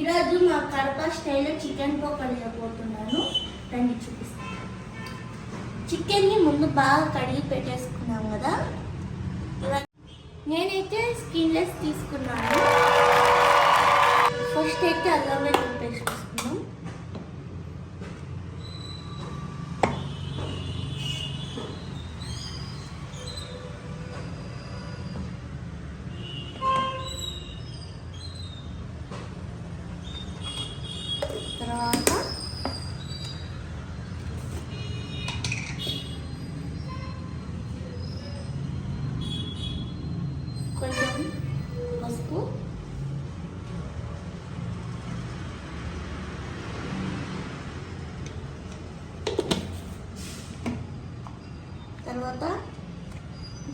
ఈరోజు మా కడప స్టైల్లో చికెన్ పోకడ చేయబోతున్నాను రండి చూపిస్తాను. చికెన్ని ముందు బాగా కడిగి పెట్టేసుకున్నాం కదా. నేనైతే స్కిన్లెస్ తీసుకున్నాను. ఫస్ట్ అయితే అల్లం వెల్లుల్లి పేస్ట్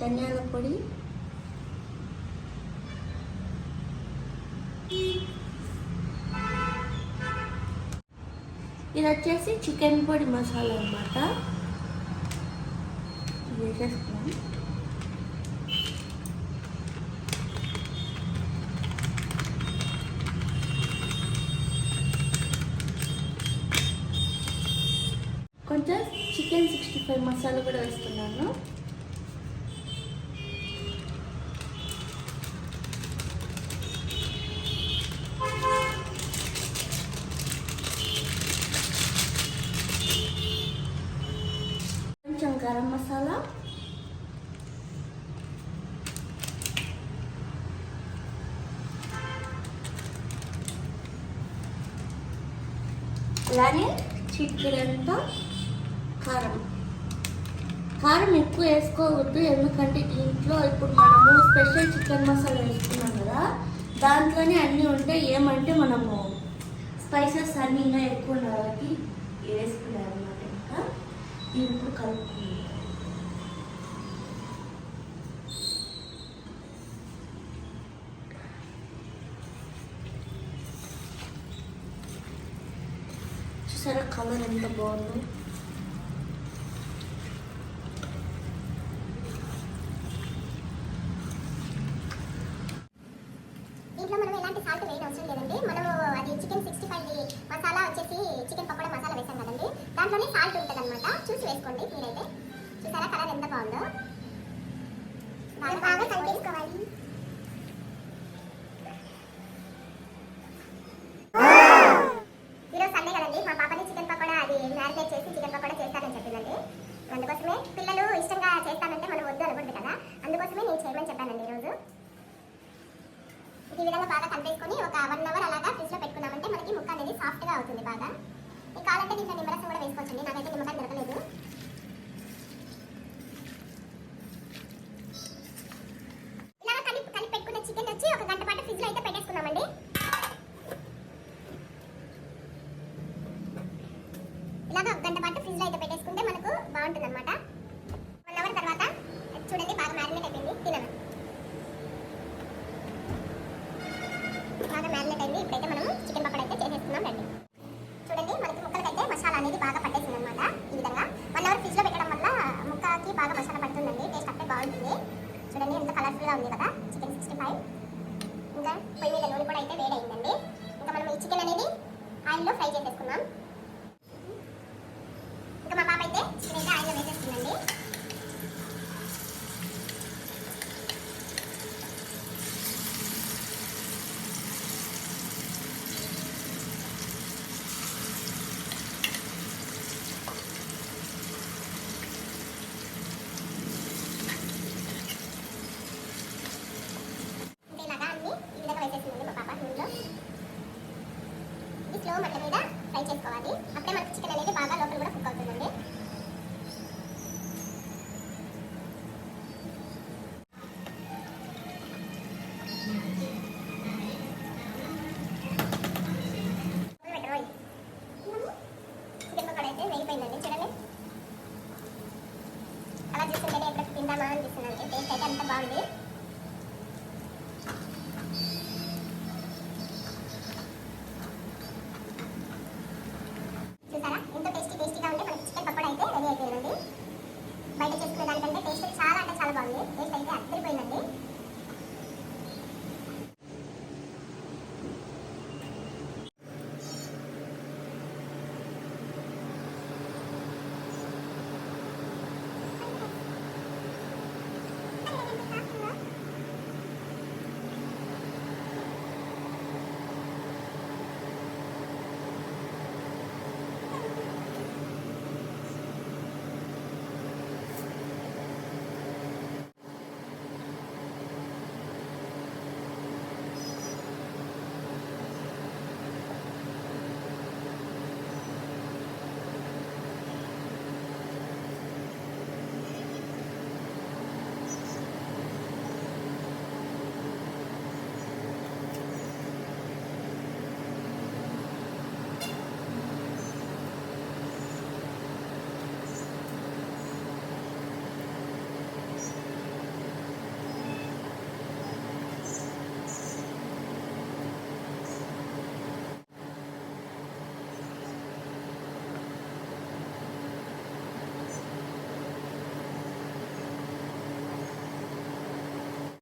ధనియాల పొడి. ఇది వచ్చేసి చికెన్ పొడి మసాలా అన్నమాట. వేసేసుకున్నాం కొంచెం చికెన్ సిక్స్టీ ఫైవ్ మసాలా కూడా వేస్తున్నాను. గరం మసాలా. అలానే చిక్కుడంత కారం. కారం ఎక్కువ వేసుకోవద్దు ఎందుకంటే ఇంట్లో ఇప్పుడు మనము స్పెషల్ చికెన్ మసాలా వేసుకున్నాం కదా దాంట్లోనే అన్నీ ఉంటాయి ఏమంటే మనము స్పైసెస్ అన్నీ ఇంకా ఎక్కువ ఉన్నాయి కాబట్టి వేసుకున్నాం అనమాట ఇంకా ఇప్పుడు కలుపుకుందాం. చూసారా? కలర్ ఎంత బాగుందో. దీంట్లో మనం ఎలాంటి సాల్ట్ వేయడం అవసరం లేదండి. మనము అది చికెన్ సిక్స్టీ ఫైవ్ మసాలా వచ్చేసి చికెన్ పకోడా మసాలా వేసాం కదండి. దాంట్లోనే సాల్ట్ ఉంటుంది అనమాట చూసి వేసుకోండి మీరైతే. చూసారా? కలర్ ఎంత బాగుందో. బాగా బాగా కలిపేసుకోవాలి ఈరోజు సండే కదండి మా పాపని చికెన్ పకోడా అది మ్యారినేట్ చేసి చికెన్ పకోడా చేస్తానని చెప్పిందండి అందుకోసమే పిల్లలు ఇష్టంగా చేస్తానంటే మనం వద్దు అనకూడదు కదా అందుకోసమే నేను చేయమని చెప్పానండి ఈరోజు ఈ విధంగా బాగా కలిపేసుకొని ఒక వన్ అవర్ అలాగా ఫ్రిడ్జ్లో పెట్టుకున్నామంటే మనకి ముక్క అనేది సాఫ్ట్గా అవుతుంది బాగా. మీకు కావాలంటే దీంట్లో నిమ్మరసం కూడా వేసుకోవచ్చండి. నాకైతే నిమ్మకాయ దొరకలేదు. ఫ్రై ఇంకా పొయ్యి మీద నూనె కూడా అయితే వేడైందండి. ఇంకా మనం ఈ చికెన్ అనేది ఆయిల్లో ఫ్రై చేసేసుకున్నాం ఇంకా మా పాప అయితే చికెన్ అయితే ఆయిల్లో వేసేస్తుందండి about it.